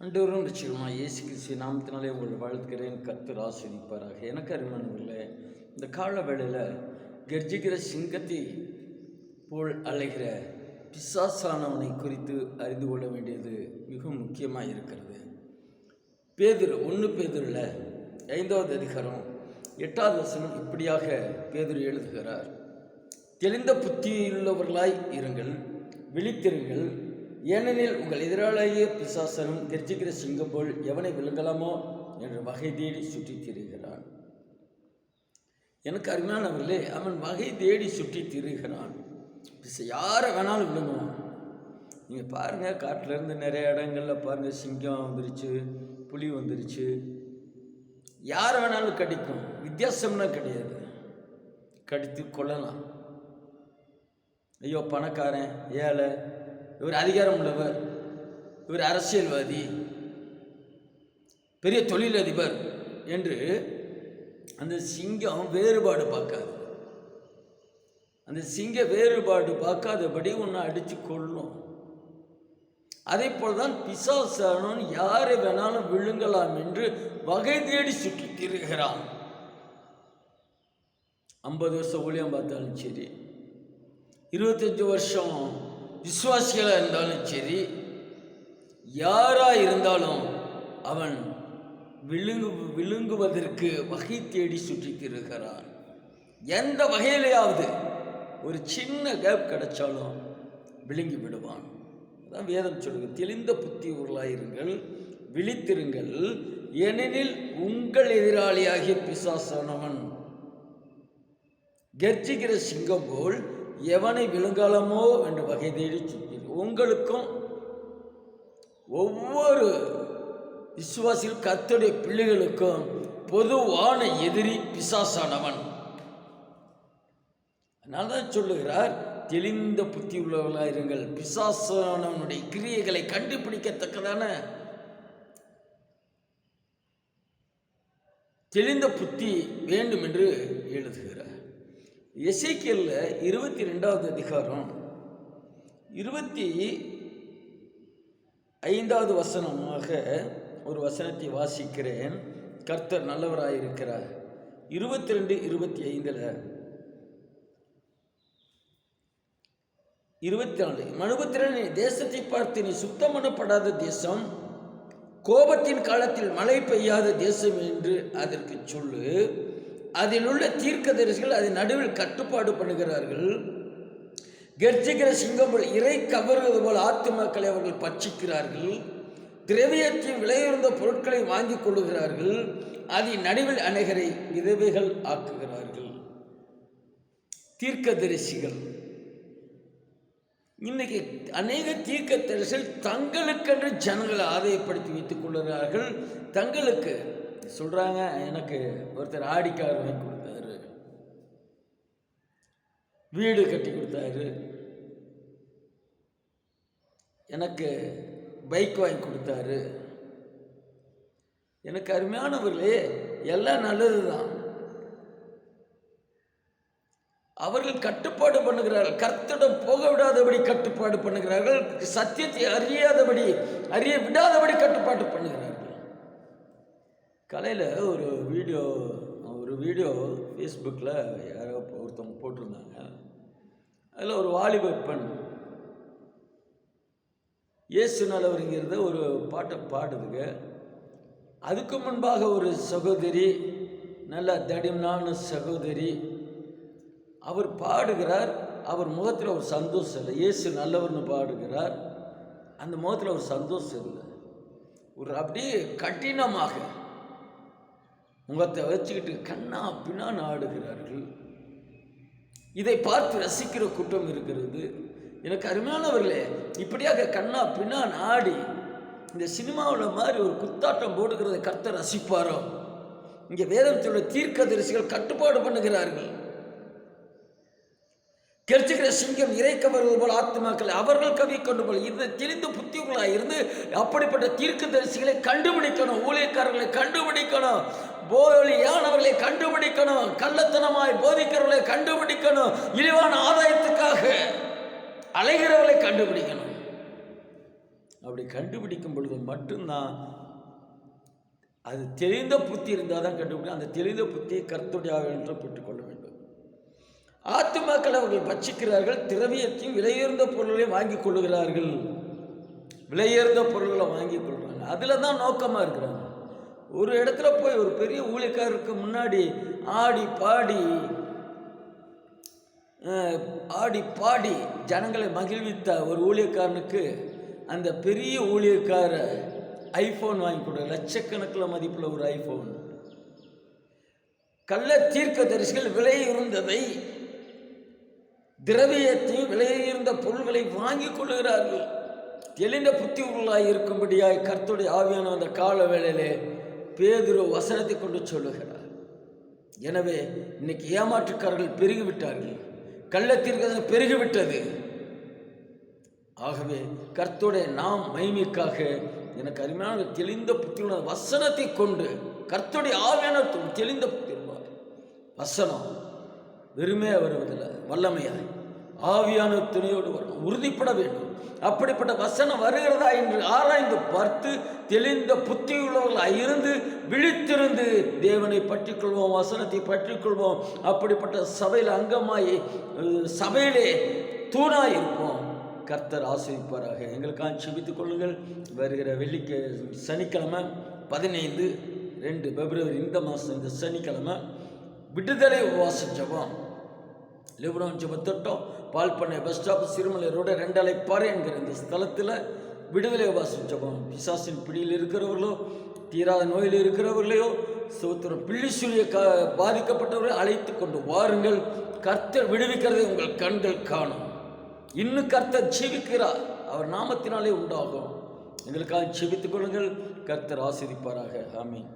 அன்றோரும் நிச்சயமாக இயேசு கிறிஸ்து நாமத்தினாலே உங்களை வாழ்த்துக்கிறேன் கர்த்தர் ஆசிரிப்பாராக எனக்கு அருமானவில்லை இந்த கால வேளையில் கர்ஜிக்கிற சிங்கத்தை போல் அலைகிற பிசாசானவனை குறித்து அறிந்து கொள்ள வேண்டியது மிக முக்கியமாக இருக்கிறது. பேதுரு ஒன்று பேதுருல ஐந்தாவது அதிகாரம் எட்டாவது வசனம் இப்படியாக பேதுரு எழுதுகிறார். தெளிந்த புத்தியுள்ளவர்களாய் இருங்கள் விழித்திருங்கள் ஏனெனில் உங்கள் எதிராளியே பிசாசனும் கெர்ஜிக்கிற சிங்கம் போல் எவனை விழுங்கலாமோ என்று வகை தேடி சுற்றித் திரிகிறான் எனக்கு அருமையானவர்களே அவன் வகை தேடி சுற்றித் திரிகிறான் யாரை வேணாலும் விழுங்குவான் நீங்கள் பாருங்கள் காட்டிலேருந்து நிறைய இடங்களில் பாருங்கள் சிங்கம் வந்துருச்சு புலி வந்துருச்சு. யாரை வேணாலும் கடிக்கும் வித்தியாசம்னா கிடையாது. கடித்து கொள்ளலாம் ஐயோ பணக்காரன் ஏழை இவர் அதிகாரம் உள்ளவர் இவர் அரசியல்வாதி. பெரிய தொழிலதிபர் என்று அந்த சிங்கம் வேறுபாடு பார்க்காது. அந்த சிங்க வேறுபாடு பார்க்காதபடி உன்னை அடித்து கொள்ளும் அதே போல் தான் பிசாசானவன் யாரை வேணாலும் விழுங்கலாம் என்று வகை தேடி சுற்றி திரிகிறான். ஐம்பது வருஷம் ஊழியம் பார்த்தாலும் சரி. இருபத்தஞ்சி வருஷம் விசுவாசிகளாக இருந்தாலும் சரி யாராக இருந்தாலும் அவன் விழுங்கு விழுங்குவதற்கு வகை தேடி சுற்றித்திருக்கிறான். எந்த வகையிலையாவது ஒரு சின்ன கேப் கிடைச்சாலும் விழுங்கி விடுவான். அதான் வேதம் சொல்லுங்க தெளிந்த புத்தி உருளாயிருங்கள் விழித்திருங்கள் ஏனெனில் உங்கள் எதிராளியாகிய பிசாசானவன் கர்ஜிக்கிற சிங்கம் போல் எவனை விழுங்காலமோ என்று வகை தேடி சுற்றி உங்களுக்கும் ஒவ்வொரு விசுவாசியில் கத்துடைய பிள்ளைகளுக்கும் பொதுவான எதிரி பிசாசானவன். அதனால தான் சொல்லுகிறார் தெளிந்த புத்தி உள்ளவர்களாக இருங்கள். பிசாசானவனுடைய கிரியைகளை கண்டுபிடிக்கத்தக்கதான தெளிந்த புத்தி வேண்டும் என்று எழுதுகிறார். எசைக்கியல்ல இருபத்தி ரெண்டாவது அதிகாரம். இருபத்தி ஐந்தாவது வசனமாக ஒரு வசனத்தை வாசிக்கிறேன். கர்த்தர் நல்லவராயிருக்கிறார். இருபத்தி ரெண்டு இருபத்தி ஐந்தில். இருபத்தி நாலு மனுபத்திரன் தேசத்தை பார்த்து நீ சுத்தம் பண்ணப்படாத தேசம் கோபத்தின் காலத்தில் மழை பெய்யாத தேசம் என்று அதற்கு சொல்லு. அதில் உள்ள தீர்க்கதரிசிகள் அதை நடுவில் கட்டுப்பாடு பண்ணுகிறார்கள். கர்ஜிக்கிற சிங்கம் போல் இறை கவர்வது போல் ஆத்துமாக்களை அவர்கள் பட்சிக்கிறார்கள். திரவியத்தின் விலையுறந்த பொருட்களை வாங்கி கொள்ளுகிறார்கள். அதை நடுவில் அநேகரை விதவைகள் ஆக்குகிறார்கள். தீர்க்கதரிசிகள். இன்னைக்கு அநேக தீர்க்கதரிசிகள் தங்களுக்கென்று ஜனங்களை ஆதாயப்படுத்தி வைத்துக் கொள்கிறார்கள். தங்களுக்கு சொல்கிறாங்க எனக்கு ஒருத்தர் ஆடி கார் வாங்கி கொடுத்தாரு. வீடு கட்டி கொடுத்தாரு. எனக்கு பைக் வாங்கி கொடுத்தாரு. எனக்கு அருமையானவர்களே எல்லாம் நல்லது தான் அவர்கள் கட்டுப்பாடு பண்ணுகிறார்கள். கர்த்தடம் போக விடாதபடி கட்டுப்பாடு பண்ணுகிறார்கள். சத்தியத்தை அறியாதபடி அறிய விடாதபடி கலையில் ஒரு வீடியோ ஒரு வீடியோ ஃபேஸ்புக்கில் யாரோ ஒருத்தவங்க போட்டிருந்தாங்க. அதில் ஒரு வாலிப பெண் இயேசு நல்லவருங்கிறத ஒரு பாட்டை பாடுதுங்க. அதுக்கு முன்பாக ஒரு சகோதரி நல்ல தடிமனான சகோதரி அவர் பாடுகிறார். அவர் முகத்தில் ஒரு சந்தோஷம் இல்லை. இயேசு நல்லவர்னு பாடுகிறார். அந்த முகத்தில் ஒரு சந்தோஷம் இல்லை. ஒரு அப்படியே கடினமாக முகத்தை வச்சுக்கிட்டு கண்ணா பின்னா நாடுகிறார்கள். இதை பார்த்து ரசிக்கிற கூட்டம் இருக்கிறது. எனக்கு அருமையானவர்களே இப்படியாக கண்ணா பின்னா ஆடி இந்த சினிமாவில் மாதிரி ஒரு குத்தாட்டம் போடுகிறத கர்த்தர் ரசிப்பாரோ? இங்கே வேதத்தில் தீர்க்கதரிசிகள் கட்டுப்பாடு பண்ணுகிறார்கள். கெரிச்சுக்கிற சிங்கம் இறைக்க வருவது போல் ஆத்மாக்கள் அவர்கள் கவி கொண்டு போல் இந்த தெளிந்து புத்திகளாக இருந்து அப்படிப்பட்ட தீர்க்க தரிசிகளை கண்டுபிடிக்கணும் ஊழியக்காரர்களை கண்டுபிடிக்கணும் போலியானவர்களை கண்டுபிடிக்கணும் கள்ளத்தனமாய் போதிக்கிறவர்களை கண்டுபிடிக்கணும் இழிவான ஆதாயத்துக்காக அலைகிறவர்களை கண்டுபிடிக்கணும். அப்படி கண்டுபிடிக்கும் பொழுது மட்டும்தான் அது தெளிந்த புத்தி இருந்தால் தான் கண்டுபிடிக்கும் அந்த தெளிந்த புத்தியை கருத்துடையாக என்று பெற்றுக்கொள்ளும் ஆத்துமாக்கள் அவர்கள் பட்சிக்கிறார்கள் திரவியத்தையும் விலையுயர்ந்த பொருளையும் வாங்கி கொள்ளுகிறார்கள். விலையுயர்ந்த பொருள்களை வாங்கி கொள்கிறாங்க அதில் தான் நோக்கமாக இருக்கிறாங்க. ஒரு இடத்துல போய் ஒரு பெரிய ஊழியக்காரருக்கு முன்னாடி ஆடி பாடி ஆடி பாடி ஜனங்களை மகிழ்வித்த ஒரு ஊழியக்காரனுக்கு அந்த பெரிய ஊழியக்கார ஐஃபோன் வாங்கி கொடு. லட்சக்கணக்கில் மதிப்பில் ஒரு ஐஃபோன் கள்ள தீர்க்க தரிசிகள் விலை இருந்ததை திரவியத்தையும் விலையிருந்த பொருள்களை வாங்கி கொள்ளுகிறார்கள். தெளிந்த புத்தி உள்ளாய் இருக்கும்படியாய் கர்த்துடைய ஆவியான அந்த கால வேளையிலே பேதுரு வசனத்தை கொண்டு சொல்லுகிறார். எனவே இன்னைக்கு ஏமாற்றுக்காரர்கள் பெருகிவிட்டார்கள். கள்ளத்திற்கு பெருகிவிட்டது. ஆகவே கர்த்துடைய நாம் மைமைக்காக எனக்கு அருமையான தெளிந்த புத்தியுள்ள வசனத்தை கொண்டு கர்த்துடைய ஆவியான தெளிந்த புத்தி வசனம். வெறுமையாக வருவதில்லை வல்லமையாய். ஆவியான துணையோடு வரணும் உறுதிப்பட வேண்டும். அப்படிப்பட்ட வசனம் வருகிறதா என்று ஆராய்ந்து பார்த்து தெளிந்த புத்தியுள்ளவர்களாக இருந்து விழித்திருந்து தேவனை பற்றிக்கொள்வோம் வசனத்தை பற்றிக்கொள்வோம். அப்படிப்பட்ட சபையில் அங்கமாய் சபையிலே தூணாய் இருப்போம். கர்த்தர் ஆசிரிப்பாராக எங்களுக்காக செபித்துக் கொள்ளுங்கள். வருகிற வெள்ளிக்க சனிக்கிழமை பதினைந்து ரெண்டு பிப்ரவரி இந்த மாதம் இந்த சனிக்கிழமை விடுதலை உபவாச ஜெபம். லிபுரம் ஜபத்தட்டம் பால்பண்ணை பஸ் ஸ்டாப் சிறுமலை ரோடு ரெண்டலை பாறை என்கிற இந்த ஸ்தலத்தில் விடுதலை உபவாச ஜெபம். பிசாசின் பிடியில் இருக்கிறவர்களோ தீராத நோயில் இருக்கிறவர்களையோ சோத்திரம் பிள்ளிசூரிய க பாதிக்கப்பட்டவர்களை அழைத்து கொண்டு வாருங்கள். கர்த்தர் விடுவிக்கிறதை உங்கள் கண்கள் காணும். இன்னும் கர்த்தர் ஜீவிக்கிறார் அவர் நாமத்தினாலே உண்டாகும். எங்களுக்காக ஜெபித்துக் கொள்ளுங்கள். கர்த்தர் ஆசிரிப்பாராக ஆமீன்.